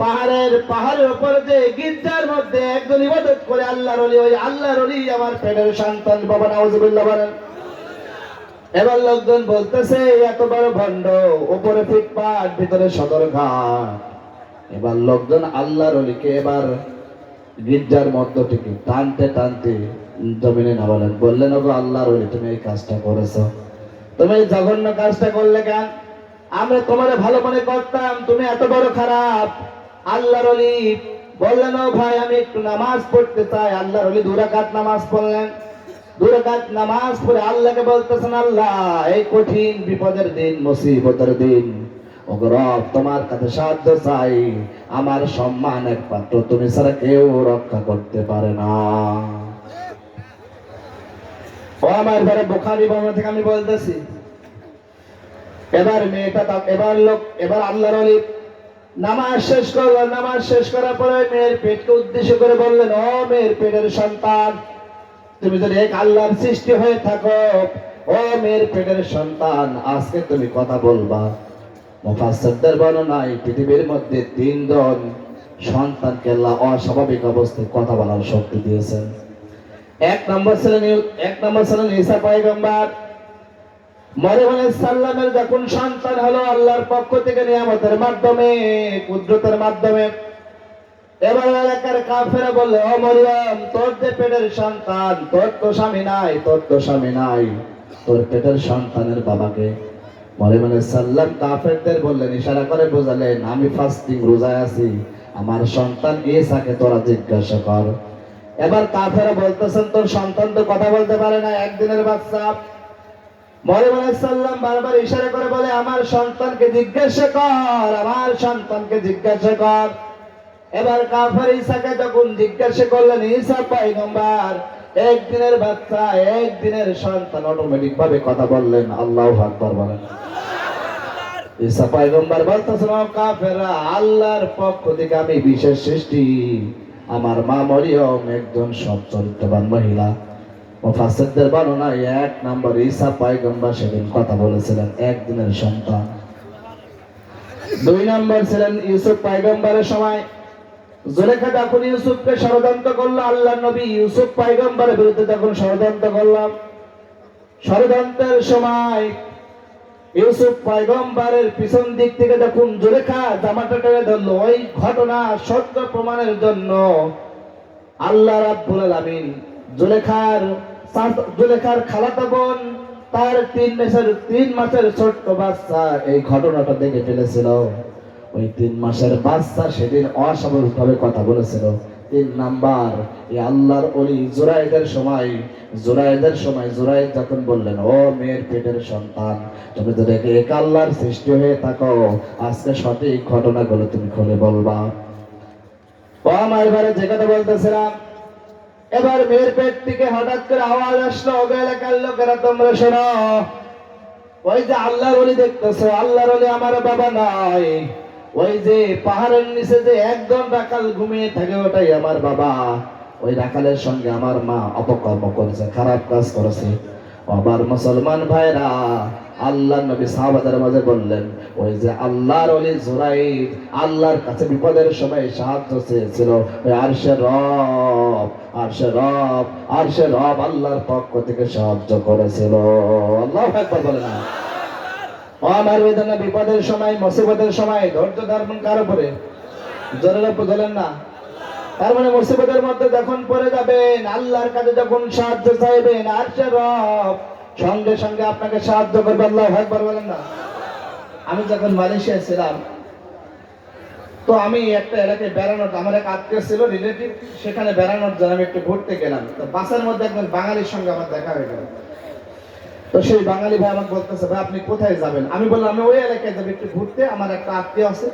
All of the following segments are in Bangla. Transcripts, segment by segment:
পাহাড়ের পাহাড়ের উপরে যে গির্জার মধ্যে একজন ইবাদত করে আল্লাহর অলি ওই আল্লাহর অলি আমার পেটের সন্তান বাবা, নাউজুবিল্লাহ বলেন। এবার লোকজন বলতেছে, এত বড় ভণ্ড, উপরে ফিটপাট ভিতরে সদর ঘাট। এবার লোকজন আল্লাহর অলিকে এবার গির্জার মধ্য থেকে টানতে টানতে জমিনে নামালেন। বললেন, ওগো আল্লাহর অলি তুমি এই কাজটা করেছ। তুমি এই জঘন্য কাজটা করলে কেন? আমরা তোমার ভালো মনে করতাম, তুমি এত বড় খারাপ। আল্লাহর বললেন, ও ভাই, আমি একটু নামাজ পড়তে চাই। আল্লাহর দুরাকাত নামাজ পড়লেন। দুরাকাত নামাজ পড়ে আল্লাহকে বলতেছেন, আল্লাহ, এই কঠিন বিপদের দিন, মুসিবতের দিন তোমার কাছে সাহায্য চাই। আমার সম্মান একমাত্র তুমি ছাড়া কেউ রক্ষা করতে পারে না। ও আমার ঘরে বোখারি বর্ণনা থেকে আমি বলতেছি, এবার মেয়েটা এবার লোক, এবার আল্লাহর অলি নামাজ শেষ করল, নামাজ শেষ করার পরে মেয়ের পেটকে উদ্দেশ্য করে বললেন, ও মেয়ের পেটের সন্তান, তুমি যদি এক আল্লাহর সৃষ্টি হয়ে থাকো, ও মেয়ের পেটের সন্তান, আজকে তুমি কথা বলবা। মুফাসসিরদের বর্ণনায় পৃথিবীর মধ্যে তিনজন সন্তানকে আল্লাহ অস্বাভাবিক অবস্থায় কথা বলার শক্তি দিয়েছেন। এক নম্বর ছিলেন এক নম্বর ছিলেন ঈসা পয়গম্বর মরিয়ম যখন সন্তান হলো, আল্লাহর পক্ষ থেকে নিয়ামতের মাধ্যমে, কুদরতের মাধ্যমে আমি ফাস্টিং রোজায় আছি, আমার সন্তান ঈসাকে তোরা জিজ্ঞাসা কর। এবার কাফেরা বলতেছেন, তোর সন্তান তো কথা বলতে পারে না, একদিনের বাচ্চা আমার আল্লাহর পক্ষ থেকে আমি বিশেষ সৃষ্টি। আমার মা মরিয়ম একজন সৎ চরিত্রবান মহিলা। মুফাসসিরদের বর্ণনায় এক নম্বর ঈসা পয়গম্বর সেদিন কথা বলেছিলেন একদিনের সন্তান। দুই নম্বর ছিলেন ইউসুফ পয়গম্বরের সময়। জুলেখা যখন ইউসুফকে ষড়যন্ত্র করল আল্লাহ নবী। ইউসুফ পয়গম্বরের বিরুদ্ধে যখন ষড়যন্ত্র করলাম। ষড়যন্ত্রের সময় ইউসুফ পয়গম্বরের পিছন দিক থেকে যখন জুলেখা জামাটা টেনে ধরলো। ওই ঘটনা সত্য প্রমাণের জন্য আল্লাহ রাব্বুল আলামিন জুলেখার জুলেখার খালাতো বোন, তার তিন মাসের তিন মাসের ছোট্ট বাচ্চা এই ঘটনাটা দেখে ফেলেছিল। ওই তিন মাসের বাচ্চা সেদিন কথা বলেছিল। তিন নাম্বার, এই আল্লাহর অলি জুরাইদের সময় জুরাইদের সময় জুরাইদ যখন বললেন, ও মেয়ের পেটের সন্তান, তুমি তো দেখে এক আল্লাহর সৃষ্টি হয়ে থাকো। আজকে সঠিক ঘটনাগুলো তুমি খুলে বলবা। ও আমার এবারে যে কথা বলতেছিলাম এবার মেয়ের পেট থেকে হঠাৎ করে আওয়াজ আসলো এলাকার লোকেরা, তোমরা শোনো। ওই যে আল্লাহর অলি দেখতেছো, আল্লাহর অলি আমার বাবা নাই। ওই যে পাহাড়ের নিচে যে একদম রাখাল ঘুমিয়ে থাকে, ওটাই আমার বাবা। ওই রাখালের সঙ্গে আমার মা অপকর্ম করেছে, খারাপ কাজ করেছে। আবার মুসলমান ভাইরা, আল্লাহ নবী সাহাবাদের মাঝে বললেন, ওই যে আল্লাহর ওলি জুরাইদ আল্লাহর কাছে বিপদের সময় সাহায্য চেয়েছিল। রব, আরশে রব আরশে রব আল্লাহর পক্ষ থেকে সাহায্য করেছিল। আল্লাহ একবার বলে না। আমার বেদনা বিপদের সময়, মুসিবতের সময়, ধৈর্য ধারণ কার উপরে? জোরের উপর না। তার মানে মুসিবতের মধ্যে যখন পড়ে যাবেন, আল্লাহর কাছে যখন সাহায্য চাইবেন আর রব, সঙ্গে সঙ্গে আপনাকে সাহায্য করবে, আল্লাহ একবার বলেন না। আমি যখন মালয়েশিয়া ছিলাম, তো আমি একটা এলাকায় বেড়ানোর আমার এক আত্মীয় ছিল রিলেটিভ সেখানে বেড়ানোর জন্য আমি একটু ঘুরতে গেলাম। তো বাসের মধ্যে একজন বাঙালির সঙ্গে আমার দেখা হয়ে গেল। তো সেই বাঙালি ভাই আমাকে বলতেছে, ভাই, আপনি কোথায় যাবেন? আমি বললাম, আমি ওই এলাকায় যাব একটু ঘুরতে, আমার একটা আত্মীয় আছে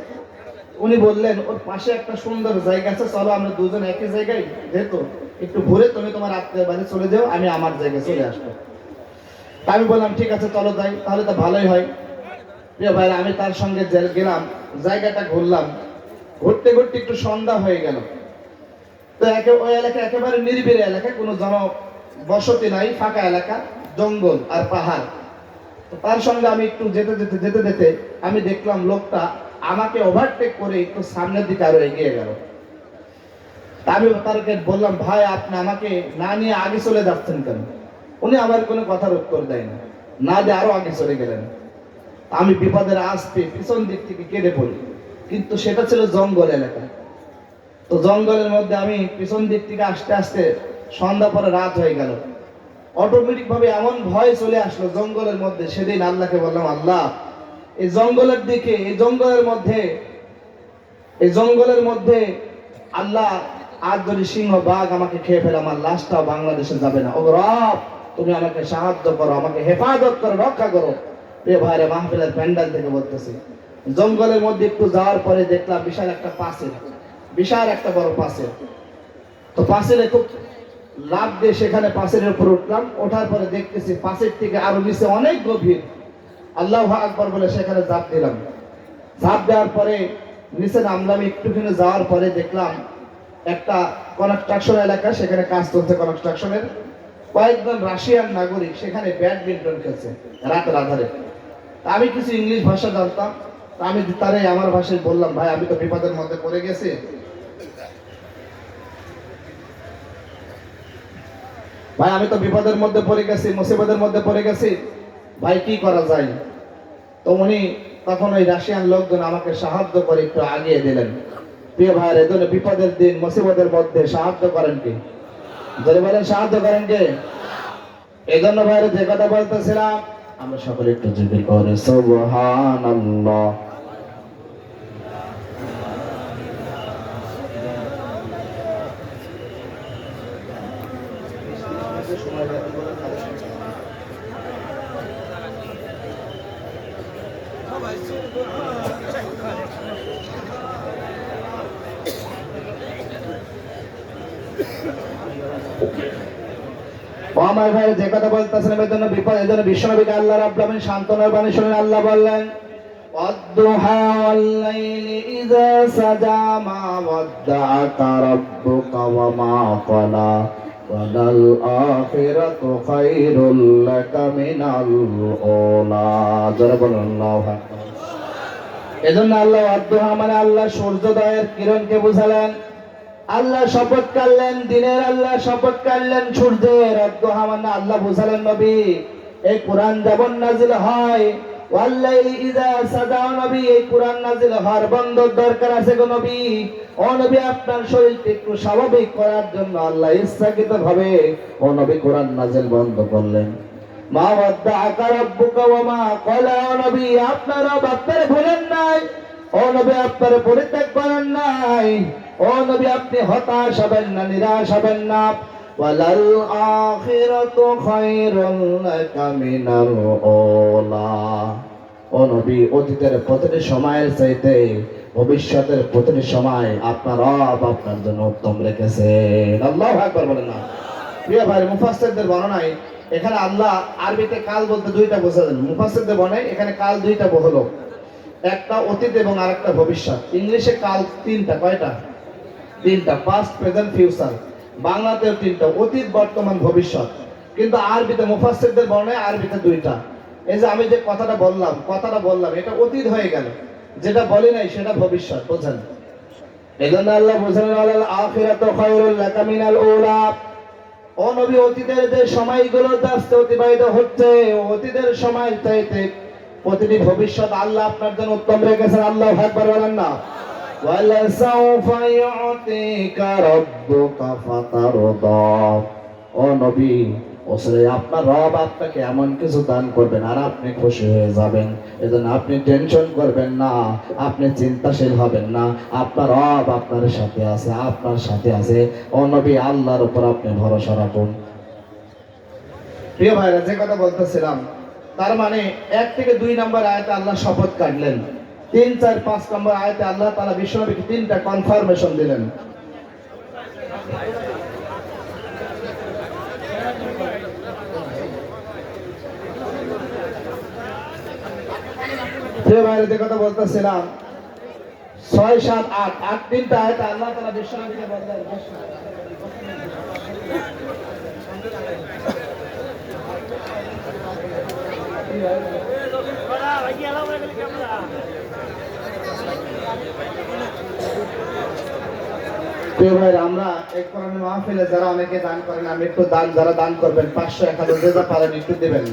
উনি বললেন, ওর পাশে একটা সুন্দর জায়গা আছে, চলো আমরা দুজন একই জায়গায়। যেহেতু একটু ঘুরে তুমি তোমার আত্মীয় বাড়ি চলে যাও, আমি আমার জায়গায় চলে আসব। আমি বললাম, ঠিক আছে, চলো যাই, তাহলে তো ভালোই হয়। প্রিয় ভাই আমি তার সঙ্গে গেলাম, জায়গাটা ঘুরলাম। ঘুরতে ঘুরতে একটু সন্ধ্যা হয়ে গেল। তো একে, ওই এলাকা একেবারে নিরিবিলি এলাকা, কোনো জন বসতি নাই, ফাঁকা এলাকা, জঙ্গল আর পাহাড়। তার সঙ্গে আমি একটু যেতে যেতে যেতে যেতে আমি দেখলাম লোকটা আমাকে ওভারটেক করে একটু সামনের দিকে আরও এগিয়ে গেল। আমি তারকে বললাম, ভাই, আপনি আমাকে না নিয়ে আগে চলে যাচ্ছেন কেন? উনি আমার কোনো কথার উত্তর দেয় না না দিয়ে আরও আগে চলে গেলেন। আমি বিপদের আসতে পিছন দিক থেকে কেটে পড়ি। কিন্তু সেটা ছিল জঙ্গল এলাকা। তো জঙ্গলের মধ্যে আমি পিছন দিক থেকে আসতে আসতে সন্ধ্যা পরে রাত হয়ে গেল। অটোমেটিক ভাবে এমন ভয় চলে আসলো জঙ্গলের মধ্যে। সেদিন আল্লাহকে বললাম, আল্লাহ এই জঙ্গলের দিকে এই জঙ্গলের মধ্যে এই জঙ্গলের মধ্যে আল্লাহ আর যদি সিংহ বাঘ আমাকে খেয়ে ফেলে, আমার লাশটা বাংলাদেশে যাবে না। ও রব, তুমি আমাকে সাহায্য করো, আমাকে হেফাজত করো, রক্ষা করো। প্রিয় ভাইরে, মাহফিলের প্যান্ডেল থেকে বলতেছি, জঙ্গলের মধ্যে একটু যাওয়ার পরে দেখলাম বিশাল একটা পাশের বিশাল একটা বড় পাশের তো পাশের খুব লাভ দিয়ে সেখানে পাশের উপর উঠলাম, ওঠার পরে দেখতেছি পাশের থেকে আরও নিচে অনেক গভীর। আল্লাহ আকবর বলে সেখানে ঝাঁপ দিলাম। ঝাঁপ দেওয়ার পরে নিচে নামলাম, একটুখানি যাওয়ার পরে দেখলাম একটা কনস্ট্রাকশন এলাকা, সেখানে কাজ চলছে কনস্ট্রাকশনের কয়েকজন রাশিয়ান নাগরিক সেখানে ব্যাডমিন্টন খেলছে, রাতের আধারে। আমি কিছু ইংলিশ ভাষা জানতাম আমি তারে আমার ভাষায় বললাম, ভাই, আমি তো বিপদের মধ্যে পড়ে গেছি। ভাই, আমি তো বিপদের মধ্যে পড়ে গেছি, মুসিবতের মধ্যে পড়ে গেছি। ভাই, কি করা যায়? তো উনি তখন ওই রাশিয়ান লোকজন আমাকে সাহায্য করে একটু আগিয়ে দিলেন। প্রিয় ভাইয়ের এজন্য বিপদের দিন, মুসিবতের মধ্যে সাহায্য করেন কি? যদি বলেন সাহায্য করেন কে? এই জন্য ভাইয়ের যে কথা বলতেছিলাম, আমরা সকলে একটু জিজ্ঞেস করে, সুবহানাল্লাহ। আমার ভাই যে কথা বলতেছিলাম এর জন্য বিপদ এর জন্য বিশ্বনবীকে আল্লাহ রাব্বুল আলামিন সান্ত্বনার বাণী শুনেন আল্লাহ বললেন والضحى والليل إذا سجى ما ودعك ربك وما قلى وللآخرة خير لك من الأولى جرب الله এজন্য আল্লাহ আব্দুহা মানে আল্লাহ সূর্যোদয়ের কিরণকে বুঝালেন আল্লাহ শপথ কাটলেন দিনের আল্লাহ শপথ কাটলেন সূর্যের আব্দুহা মানে আল্লাহ বুঝালেন নবী। এই কোরআন যেমন নাজিল হয় এই কোরআন নাজিল দরকার আছে গো নবী। আপনার শরীরকে একটু স্বাভাবিক করার জন্য আল্লাহ ইচ্ছাকৃত বন্ধ করলেন। মা আপনার ভুলেন নাই। ও নবী, আপনারে পরিত্যাগ করেন নাই। ও নবী, আপনি হতাশ হবেন না, নিরাশ হবেন না। ওয়ালাল আখিরাতু লাকা মিনাল ও নবী, অতীতের প্রতিটি সময়ের চাইতে ভবিষ্যতের প্রতিটি সময় আপনার রব আপনার জন্য উত্তম রেখেছে আল্লাহু আকবার বলেন না। প্রিয় ভাই, মুফাসসিরদের বর্ণনায় এখানে আল্লাহ আরবিতে কাল বলতে দুইটা বোঝা যায় মুফাসসিরদের বর্ণনায় এখানে কাল দুইটা হলো একটা অতীত এবং আরেকটা ভবিষ্যৎ। ইংলিশে কাল তিনটা, কয়টা? তিনটা পাস্ট প্রেজেন্ট ফিউচার বাংলাতেও তিনটা, অতীত, বর্তমান, ভবিষ্যৎ। কিন্তু আরবিতে মুফাসসিরদের বর্ণায় আরবিতে দুইটা। এই যে আমি যে কথাটা বললাম কথাটা বললাম, এটা অতীত হয়ে গেল। যেটা বলি নাই, সেটা ভবিষ্যৎ বোঝেন এই জন্য আল্লাহ বোঝালেন আলাল আখিরাতু খায়রুল লাকা মিনাল উলা। ও নবী, অতীতের যে সময়গুলো আজকে অতিবাহিত হচ্ছে, অতীতের সময় চাইতে প্রতিটি ভবিষ্যৎ আল্লাহ আপনার জন্য উত্তম রেখেছেন আল্লাহ একবার বলেন না وَلَسَوْفَ يُعْطِيكَ رَبُّكَ فَتَرْضَى ও নবী ওসরে আপনার রব আপনাকে এমন কিছু দান করবেন আর আপনি খুশি হয়ে যাবেন এজন্য আপনি টেনশন করবেন না আপনি চিন্তাশীল হবেন না আপনার রব আপনার সাথে আছে আপনার সাথে আছে ও নবী আল্লাহর উপর আপনি ভরসা রাখুন প্রিয় ভাইরা যে কথা বলতেছিলাম তার মানে এক থেকে দুই নম্বর আয়তে আল্লাহ শপথ কাটলেন। তিন, চার, পাঁচ নম্বর আয়তে আল্লাহ তারা বিশ্বনবীকে তিনটা কনফার্মেশন দিলেন। যে কথা বলতেছিলাম। ছয়, সাত, আট আট, তিনটা আয়াতে আল্লাহ তারা বিশ্বনবীকে বললেন প্রিয় ভাইরা, আমরা এক কোরআনের মাহফিলে যারা অনেকে দান করেন আমি একটু দান যারা দান করবেন পাঁচশো এক হাজার যে যা পারেন একটু দেবেন।